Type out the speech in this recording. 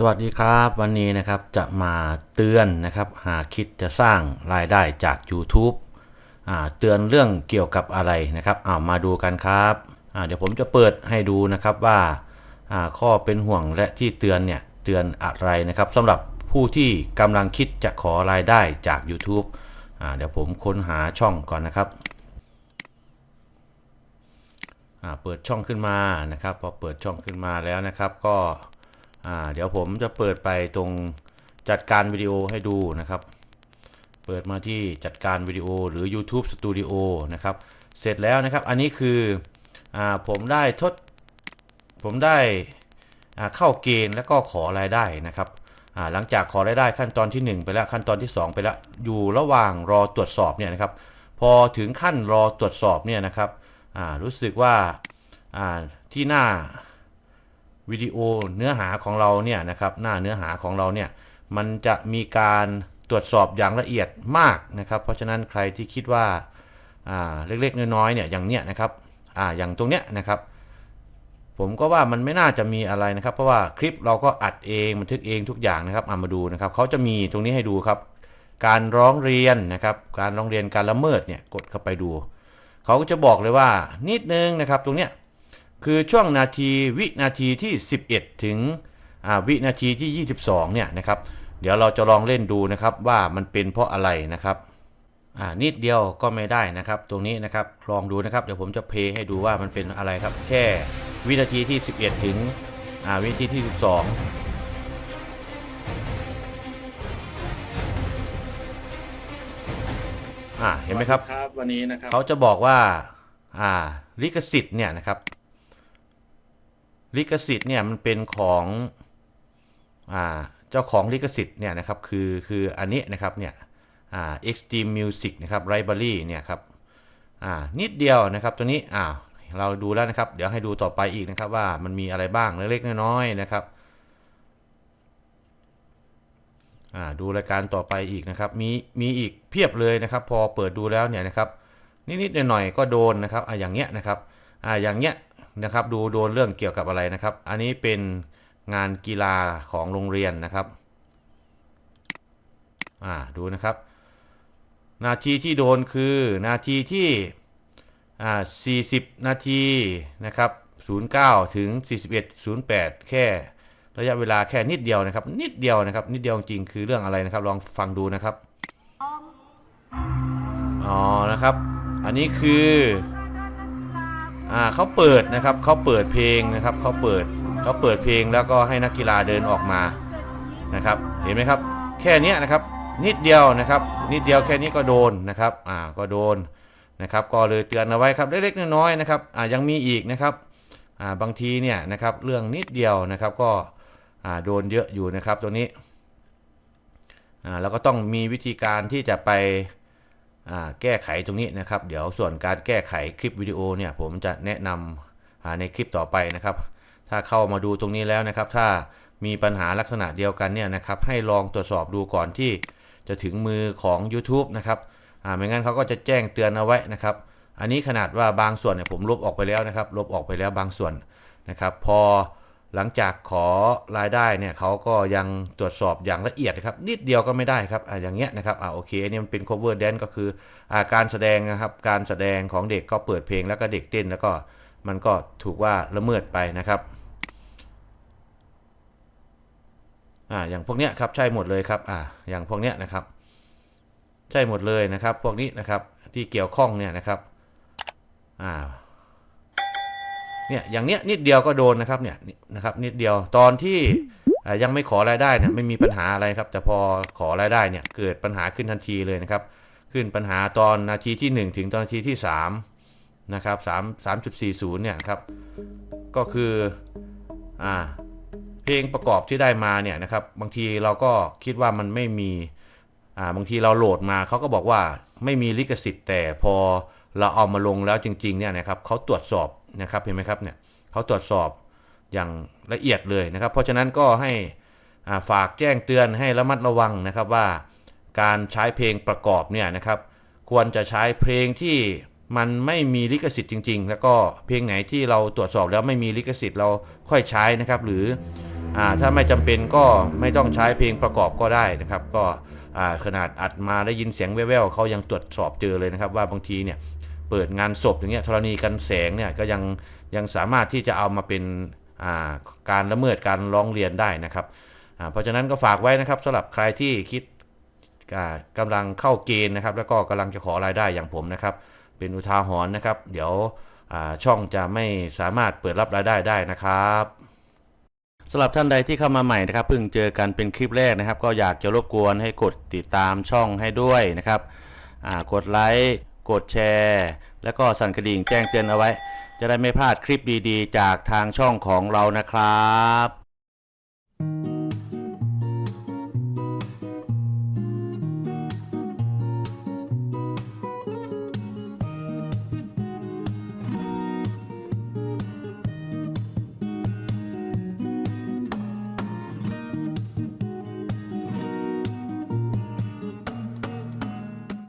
สวัสดีครับวันนี้นะครับจะมาเตือนนะครับหากคิดจะสร้างรายได้จาก YouTube อ่าเตือนเรื่องเกี่ยวกับอะไรนะครับเอามาดูกันครับอ่าเดี๋ยวผมจะเปิดให้ดูนะครับว่าอ่าข้อเป็นห่วงและที่เตือนเนี่ยเตือนอะไรนะครับสำหรับผู้ที่กำลังคิดจะขอรายได้จาก YouTube อ่าเดี๋ยวผมค้นหาช่องก่อนนะครับอ่าเปิดช่องขึ้นมานะครับ พอเปิดช่องขึ้นมาแล้วนะครับก็ อ่าเดี๋ยวผมจะเปิดไปตรงจัดการวิดีโอให้ดูนะครับ เปิดมาที่จัดการวิดีโอหรือ YouTube Studio นะครับ เสร็จแล้วนะครับ อันนี้คืออ่าผมได้ทด ผมได้อ่าเข้าเกณฑ์แล้วก็ขอรายได้นะครับอ่าหลังจากขอรายได้ขั้นตอนที่ 1 ไปแล้วขั้นตอนที่ 2 ไปแล้วอยู่ระหว่างรอตรวจสอบเนี่ยนะครับ พอถึงขั้นรอตรวจสอบเนี่ยนะครับอ่ารู้สึกว่าอ่าที่หน้า วิดีโอเนื้อหาของเราเนี่ยนะครับหน้าเนื้อหาของเราเนี่ยมันจะมีการตรวจสอบอย่างละเอียดมากนะครับ เพราะฉะนั้นใครที่คิดว่าเล็กๆ น้อยๆเนี่ยอย่างเนี้ยนะครับออย่างตรงเนี้ยนะครับผมก็ว่ามันไม่น่าจะมีอะไรนะครับ เพราะว่าคลิปเราก็อัดเองบันทึกเองทุกอย่างนะครับเอามาดูนะครับเขาจะมีตรงนี้ให้ดูครับ การร้องเรียนนะครับ การร้องเรียนการละเมิดเนี่ยกดเข้าไปดูเขาก็จะบอกเลยว่านิดนึงนะครับ ตรงเนี้ย คือช่วงนาทีวินาทีที่ 11 ถึงอ่าวินาทีที่ 22 เนี่ยนะครับ เดี๋ยวเราจะลองเล่นดูนะครับว่ามันเป็นเพราะอะไรนะครับอ่านิดเดียวก็ไม่ได้นะครับ ตรงนี้นะครับลองดูนะครับเดี๋ยวผมจะเพลย์ให้ดูว่ามันเป็นอะไรครับ แค่วินาทีที่ 11 ถึงอ่าวินาทีที่ 12อ่าเห็นไหมครับครับ วันนี้นะครับ เขาจะบอกว่า อ่า ลิขสิทธิ์เนี่ยนะครับ ลิขสิทธิ์เนี่ยมันเป็นของอ่าเจ้าของลิขสิทธิ์เนี่ยนะครับคือคืออันนี้นะครับเนี่ยอ่า Extreme Music นะครับ Library เนี่ยครับอ่านิดเดียวนะครับตัวนี้อ่าเราดูแล้วนะครับ เดี๋ยวให้ดูต่อไปอีกนะครับว่ามันมีอะไรบ้างเล็กๆน้อยๆนะครับอ่าดูรายการต่อไปอีกนะครับมีมีอีกเพียบเลยนะครับ พอเปิดดูแล้วเนี่ยนะครับนิดๆหน่อยๆก็โดนนะครับอ่าอย่างเงี้ยนะครับอ่าอย่างเงี้ย นะครับ ดูโดนเรื่องเกี่ยวกับอะไรนะครับ อันนี้เป็นงานกีฬาของโรงเรียนนะครับ อ่าดูนะครับ นาทีที่โดนคือนาทีที่อ่า40 นาทีนะครับ09 ถึง 41 08 แค่ระยะเวลาแค่นิดเดียวนะครับ นิดเดียวนะครับ นิดเดียวจริงๆคือเรื่องอะไรนะครับ ลองฟังดูนะครับ อ๋อนะครับ อันนี้คือ อ่าเขาเปิดนะครับเขาเปิดเพลงนะครับเขาเปิดเขาเปิดเพลงแล้วก็ให้นักกีฬาเดินออกมานะครับ เห็นไหมครับ แค่นี้นะครับ นิดเดียวนะครับ นิดเดียวแค่นี้ก็โดนนะครับ อ่าก็โดนนะครับ ก็เลยเตือนเอาไว้ครับเล็กๆน้อยๆนะครับ อ่ายังมีอีกนะครับ อ่าบางทีเนี่ยนะครับ เรื่องนิดเดียวนะครับก็อ่าโดนเยอะอยู่นะครับตัวนี้อ่าแล้วก็ต้องมีวิธีการที่จะไป แก้ไขตรงนี้นะครับ เดี๋ยวส่วนการแก้ไขคลิปวิดีโอเนี่ยผมจะแนะนำในคลิปต่อไปนะครับ ถ้าเข้ามาดูตรงนี้แล้วนะครับ ถ้ามีปัญหาลักษณะเดียวกันเนี่ยนะครับให้ลองตรวจสอบดูก่อนที่จะถึงมือของ YouTube นะครับอ่าไม่งั้นเขาก็จะแจ้งเตือนเอาไว้นะครับ อันนี้ขนาดว่าบางส่วนเนี่ยผมลบออกไปแล้วนะครับ ลบออกไปแล้วบางส่วนนะครับ พอ หลังจากขอรายได้เนี่ยเขาก็ยังตรวจสอบอย่างละเอียดครับ นิดเดียวก็ไม่ได้ครับอ่าอย่างเงี้ยนะครับอ่าโอเคอันนี้มันเป็น cover dance ก็คืออาการแสดงนะครับ การแสดงของเด็กก็เปิดเพลงแล้วก็เด็กเต้นแล้วก็มันก็ถูกว่าละเมิดไปนะครับอ่าอย่างพวกเนี้ยครับใช่หมดเลยครับอ่าอย่างพวกเนี้ยนะครับ ใช่หมดเลยนะครับ พวกนี้นะครับที่เกี่ยวข้องเนี่ยนะครับอ่า เนี่ยอย่างเนี้ยนิดเดียวก็โดนนะครับเนี่ยนะครับนิดเดียวตอนที่ยังไม่ขอรายได้เนี่ยไม่มีปัญหาอะไรครับ แต่พอขอรายได้เนี่ยเกิดปัญหาขึ้นทันทีเลยนะครับ ขึ้นปัญหาตอนนาทีที่ 1 ถึงตอนนาทีที่3นะครับ3 3.40เนี่ยครับก็คืออ่าเพลงประกอบที่ได้มาเนี่ยนะครับบางทีเราก็คิดว่ามันไม่มีอ่าบางทีเราโหลดมาเขาก็บอกว่าไม่มีลิขสิทธิ์แต่พอเราเอามาลงแล้วจริงๆเนี่ยนะครับเขาตรวจสอบ นะครับเห็นไหมครับเนี่ยเขาตรวจสอบอย่างละเอียดเลยนะครับ เพราะฉะนั้นก็ให้ฝากแจ้งเตือนให้ระมัดระวังนะครับว่าการใช้เพลงประกอบเนี่ยนะครับควรจะใช้เพลงที่มันไม่มีลิขสิทธิ์จริง ๆ แล้วก็เพลงไหนที่เราตรวจสอบแล้วไม่มีลิขสิทธิ์เราค่อยใช้นะครับ หรืออถ้าไม่จำเป็นก็ไม่ต้องใช้เพลงประกอบก็ได้นะครับ ก็ขนาดอัดมาได้ยินเสียงแว่วๆเขายังตรวจสอบเจอเลยนะครับ ว่าบางทีเนี่ย เปิดงานศพอย่างเงี้ยธรณีกันแสงเนี่ยก็ยังยังสามารถที่จะเอามาเป็นาการละเมิดการร้องเรียนได้นะครับ เพราะฉะนั้นก็ฝากไว้นะครับสำหรับใครที่คิดอ่ากำลังเข้าเกณฑ์นะครับ แล้วก็กำลังจะขอรายได้อย่างผมนะครับ เป็นอุทาหรณ์นะครับ เดี๋ยวช่องจะไม่สามารถเปิดรับรายได้ได้นะครับสำหรับท่านใดที่เข้ามาใหม่นะครับเพิ่งเจอกันเป็นคลิปแรกนะครับ ก็อยากจะรบกวนให้กดติดตามช่องให้ด้วยนะครับกดไลค์ กดแชร์ แล้วก็สั่นกระดิ่งแจ้งเตือนเอาไว้ จะได้ไม่พลาดคลิปดีๆ จากทางช่องของเรานะครับ